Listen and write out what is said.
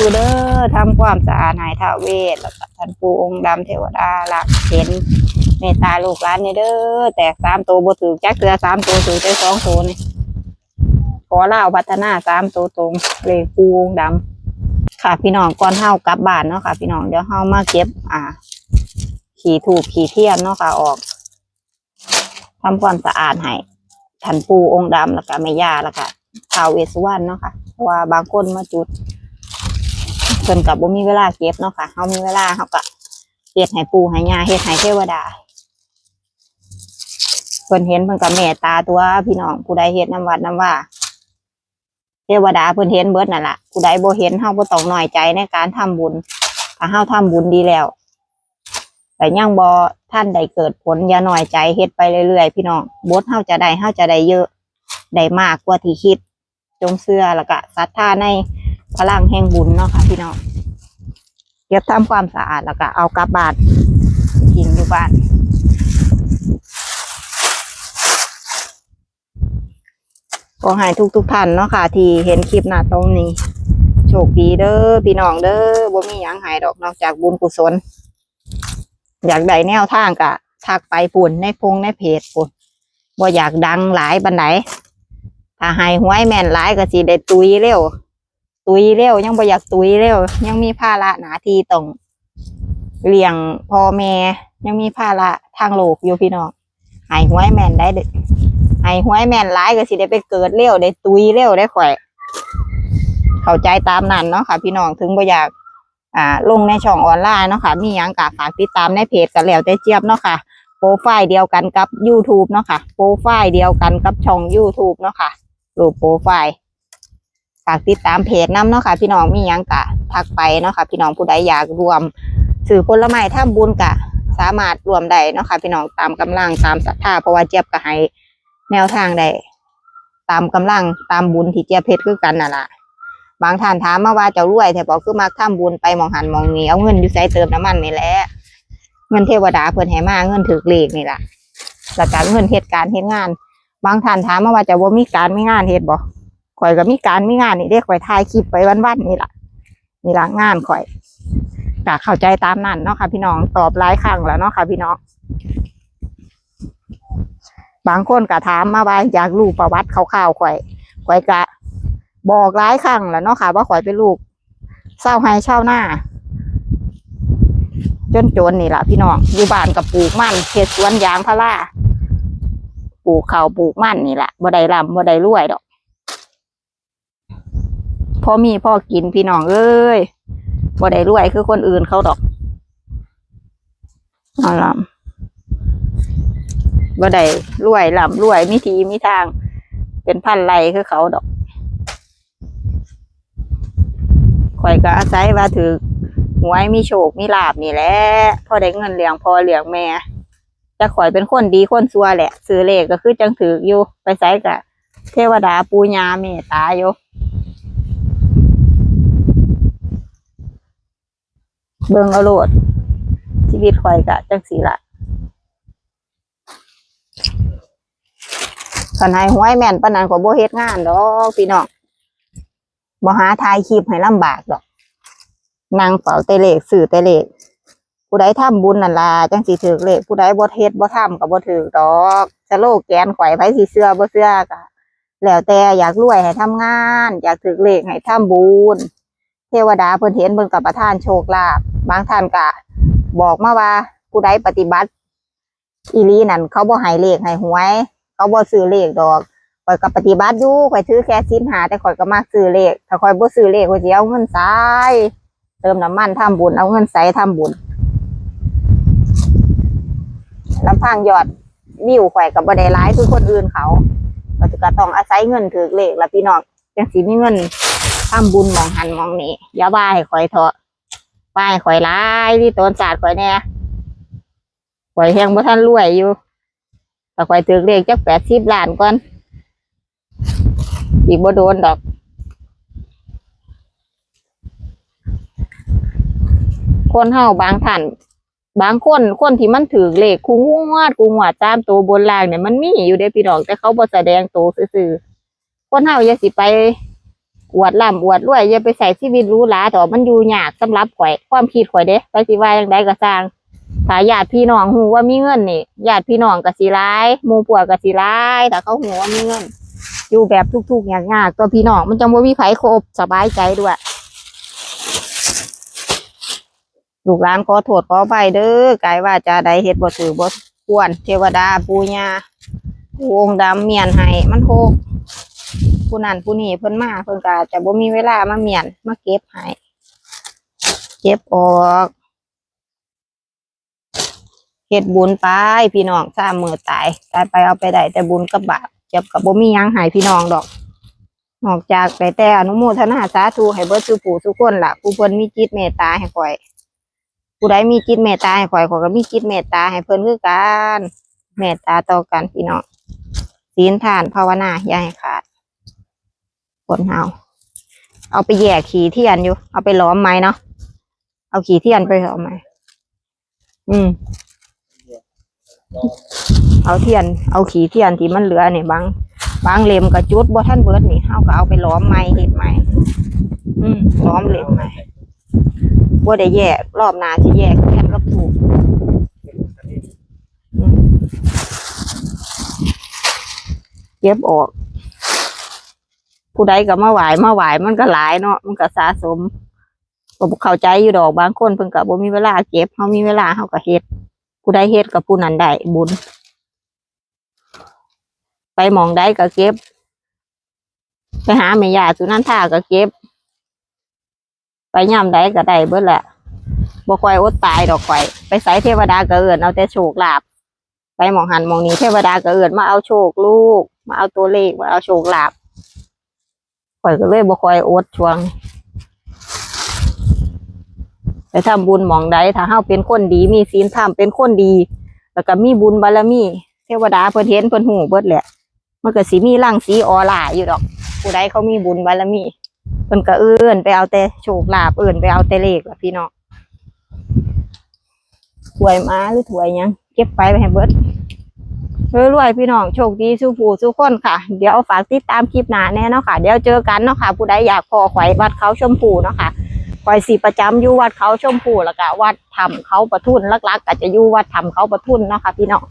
ธุเด้อทำความสะอาดหายทาวเวทแล้วก็ท่านปู่องค์ดำเทวดารักเห็นเมตตาลูกหลานนี่เด้อแตกสามตัวบ่ถือจักเตือสามตัวถือได้สองตัวนี่ขอเล่าพัฒนาสามตัวตรงเลขปู่องค์ดำค่ะพี่น้องก่อนเฮากลับบ้านเนาะค่ะ พี่น้องเดี๋ยวเฮามาเก็บ อ่า ขี่ถูกขี่เทียนเนาะค่ะออกทำความสะอาดให้ท่านปู่องค์ดำแล้วก็แม่ย่าแล้วก็ท้าวเวสสุวรรณเนาะค่ะเพราะว่าบางคนมาจุด พิ่นกับบ่มีเวลาเก็บเนาะค่ะเฮามีเวลาเฮาก็เฮ็ดให้ปู่ให้ย่าเฮ็ดให้เทวดาเพิ่นเห็นเพิ่นก็เมตตาตัวพี่น้องผู้ใดเฮ็ดน้ำวัดน้ำว่าเทวดาเพิ่นเห็นเบิดนั่นล่ะผู้ใดบ่เห็นเฮาบ่ต้องน้อยใจในการทำบุญถ้าเฮาทำบุญดีแล้วแต่ยังบ่ท่านได้เกิดผลอย่าหน้อยใจเฮ็ดไปเรื่อยๆพี่น้องบทเฮาจะได้เฮาจะได้เยอะได้มากกว่าที่คิด จงเชื่อแล้วก็ศรัทธาใน พลังแห่งบุญเนาะค่ะพี่น้องเก็บทำความสะอาดแล้วก็เอากลับบ้านทิ้งอยู่บ้านก็ให้ทุกทุกท่านเนาะค่ะ ที่เห็นคลิปหน้าตรงนี้ โชคดีเด้อพี่น้องเด้อบ่มีหยังหายดอกนอกจากบุญกุศล อยากได้แนวทางกะทักไปปุ่นในพงในเพจปุ่นบ่อยากดังหลายบันไดถ้าให้วยแม่นหลายก็สิได้ตุยเร็ว ตุยเร็ว ยังบ่อยากตุยเร็ว ยังมีภาระหนาทีต้องเลี้ยงพ่อแม่ยังมีภาระทางโลกอยู่พี่น้องใหายหวยแม่นได้ใหายหวยแม่นหลายก็สิได้ไปเกิดเร็วได้ตุยเร็วได้ข่อยเข้าใจตามนั้นเนาะค่ะ พี่น้องถึงบ่อยากอ่าลงในช่องออนไลน์เนาะค่ะ มียังก็ฝากติดตามในเพจกันแล้วแต่เจี๊ยบเนาะค่ะโปรไฟล์เดียวกันกับ YouTube เนาะค่ะโปรไฟล์เดียวกันกับช่อง YouTube เนาะค่ะรูปโปรไฟล์ากติดตามเพจน้ำเนาะค่ะ พี่น้องมียังกะทักไปเนาะค่ะ พี่น้องผู้ใดอยากรวมสื่อผลไม้ท่าบุญกะ สามารถรวมได้เนาะค่ะ พี่น้องตามกำลังตามศรัทธาเพราะว่าเจี๊ยบก็ให้แนวทางได้ตามกำลังตามบุญที่เจี๊ยบเพชรคือกันน่ะล่ะบางท่านถามมาว่าเจ้ารวยแต่บอกคือมาทำบุญไปมองหันมองนี้เอาเงินอยู่ใส่เติมน้ำมันนี่แหละเงินเทวดาเพิ่นให้มาเงินถือเลขนี่ล่ะแล้วก็เงินเหตุการณ์เหตุงาน บางท่านถามมาว่าจะว่ามีการไมีงานเฮ็ดบ่ ข่อยก็มีการมีงานนี่เด้ข่อยถ่ายคลิปไปวันๆนี่แหละนี่ละงานข่อยก็เข้าใจตามนั้นเนาะค่ะ พี่น้องตอบหลายครั้งแล้วเนาะค่ะ พี่น้องบางคนก็ถามมาว่าอยากรู้ประวัติคร่าวๆข่อยข่อยก็บอกหลายครั้งแล้วเนาะค่ะ ว่าข่อยเป็นลูกเศร้าให้เช่าหน้าจนจนนี่แหละพี่น้องอยู่บ้านกับปลูกมันเฮ็ดสวนยางพาราปลูกข้าวปลูกมันนี่แหละบ่ได้ร่ำบ่ได้รวยดอก พอมีพ่อกินพี่น้องเอ้ยบ่ได้รวยคือคนอื่นเขาดอกเอาล่ำบ่ได้รวยล่ำรวยมีทีมีทาง เป็นพันไรคือเขาดอกข่อยก็อาศัยว่าถือหวยมีโชคมีลาบนี่แหละพอได้เงินเลี้ยงพ่อเลี้ยงแม่จะข่อยเป็นคนดีคนซัวแหละซื้อเลขก็คือจังถืออยู่ไปไสกะเทวดาปูญาเมตตาอยู่ เบิ่งเอาโลดชีวิตข่อยกะจังสีละขันให้หวยแม่นปานนั้นก็บ่เฮ็ดงานดอกพี่น้องบ่หาทายคลิปให้ลำบากดอกนางเฝ้าแต่เลขสื่อแต่เลขผู้ใดทำบุญนั่นล่ะจังสิถือเลขผู้ใดบ่เฮ็ดบ่ทำก็บ่ถือดอกสโลแกนข่อยไผสิเชื่อบ่เชื่อก็แล้วแต่อยากรวยให้ทำงาน อยากถือเลขให้ทำบุญ เทวดาเพิ่นเห็นเพิ่นกับประทานโชคลาภบางท่านก็บอกมาว่าผู้ใดปฏิบัติ อีลีนั่นเขาบ่ให้เลขให้หวย เขาบ่ซื้อเลขดอกข่อยก็ปฏิบัติอยู่ข่อยถือแค่สินหาแต่ข่อยก็มักซื้อเลขถ้าข่อยบ่ซื้อเลขข่อยสิเอาเงินใส่เติมน้ำมันทำบุญเอาเงินใส่ทำบุญลำพังยอดวิวข่อยก็บ่ได้หลายคือคนอื่นเขาก็จะก็ต้องอาศัยเงินถือเลขละพี่น้องจังสิมีเงิน ทำบุญมองหันมองนี้อย่าว่าให้ข่อยเถอะว่าให้ข่อยร้ายที่ต้นศาสตร์ข่อยแน่ข่อยแหงบ่ทันรวยอยู่แต่ข่อยถือเลขจักแปดสิบล้านก่อน อีกบ่โดนดอกคนเฮาบางท่านบางคนคนที่มันถือเลขคูงวดคูงวดตามตัวบนล่างเนี่ยมันมีอยู่เด้พี่น้องแต่เขาบ่แสดงตัวซื่อๆคนเฮาอย่าสิไป อวดร่ำอวดรวยอย่าไปใส่ชีวิตหรู้หลาต่อมันอยู่ยากสำหรับข่อยความคิดข่อยเด้ไปสิว่าจังไดก็สร้างถ้าญาติพี่น้องฮู้ว่ามีเงินนี่ญาติพี่น้องก็สิร้ายหมู่พวกก็สิร้ายถ้าเขาฮู้ว่ามีเงิน อยู่แบบทุกๆอย่ากตัวพี่น้องมันจังบ่มีไผครบสบายใจด้วยลูกหลานขอโทษขออภัยเด้อกายว่าจะใดเฮ็ดบ่ถือบ่ควรเทวดาปูญาปูองค์ดำเมียนให้มันโหก ผู้นั้นผู้นี้เพิ่นมาเพิ่นก็จะบ่มีเวลามาเมียนมาเก็บให้เก็บออกเฮ็ดบุญไปพี่น้องสามมือตายตายไปเอาไปได้แต่บุญกับบาปเจ็บกับบ่มียังให้พี่น้องดอก นอกจากไปแต่อนุโมทนาสาธุให้เบิดสุผู้ทุกคนล่ะผู้เพิ่นมีจิตเมตตาให้ข่อยผู้ใดมีจิตเมตตาให้ข่อยข่อยก็มีจิตเมตตาให้เพิ่นคือกันเมตตาต่อกันพี่น้องศีลทานภาวนาอย่าให้ขาด คนเฮาเอาไปแยกขี่เทียนอยู่ เอาไปล้อมไม้เนาะ เอาขี่เทียนไปล้อมไม้อืม เอาเทียน เอาขี่เทียนที่มันเหลือเนี่ยบาง บางเล่มกับจุดบ่ท่านเบิร์ดนี่เฮาก็เอาไปล้อมไม้เฮ็ดไม้อืมล้อมเล่มไม้ว่าได้แยกรอบหนาที่แยกแค่กับถูกเก็บออก ผู้ใดก็มาไหวมาไหวมันก็หลายเนาะมันก็สะสมก็เข้าใจอยู่ดอกบางคนเพิ่นก็บ่มีเวลาเก็บเฮามีเวลาเฮาก็เฮ็ดผู้ใดเฮ็ดกับผู้นั้นได้บุญ ไปมองใดก็เก็บ ไปหาแม่ยาสุนันทาก็เก็บ ไปย่ำใดก็ได้เบิดแหละบ่ค่อยอดตายดอกข่อย ไปใส่เทวดาก็เอิ้นเอาแต่โชคลาภไปมองหันมองนี้เทวดาก็เอิ้นมาเอาโชคลูก มาเอาตัวเลขมาเอาโชคลาภ ข่อยก็เลยบ่ค่อยอดช่วง ไปทำบุญหมองใดถ้าเฮาเป็นคนดี มีศีลธรรมเป็นคนดี แล้วก็มีบุญบารมี เทวดาเพิ่นเห็นเพิ่นหูเบิดแหละมันก็สิมีรังสีออร่าอยู่ดอก ผู้ใดเขามีบุญบารมีเพิ่นก็เอื้อนไปเอาแต่โชคลาภเอื้อนไปเอาแต่เลขล่ะพี่น้องถวยมาหรือถวยยังเก็บไปไปให้เบิด รวยๆพี่น้องโชคดีสู้ผู้สู้คนค่ะ เดี๋ยวฝากติดตามคลิปหน้าแน่เนาะค่ะ เดี๋ยวเจอกันเนาะค่ะ ผู้ใดอยากพอข่อยวัดเขาชมพูเนาะค่ะข่อยสีประจำอยู่วัดเขาชมพูแล้วก็วัดทำเขาประทุนลักๆก็จะอยู่วัดทำเขาประทุนเนาะค่ะพี่น้อง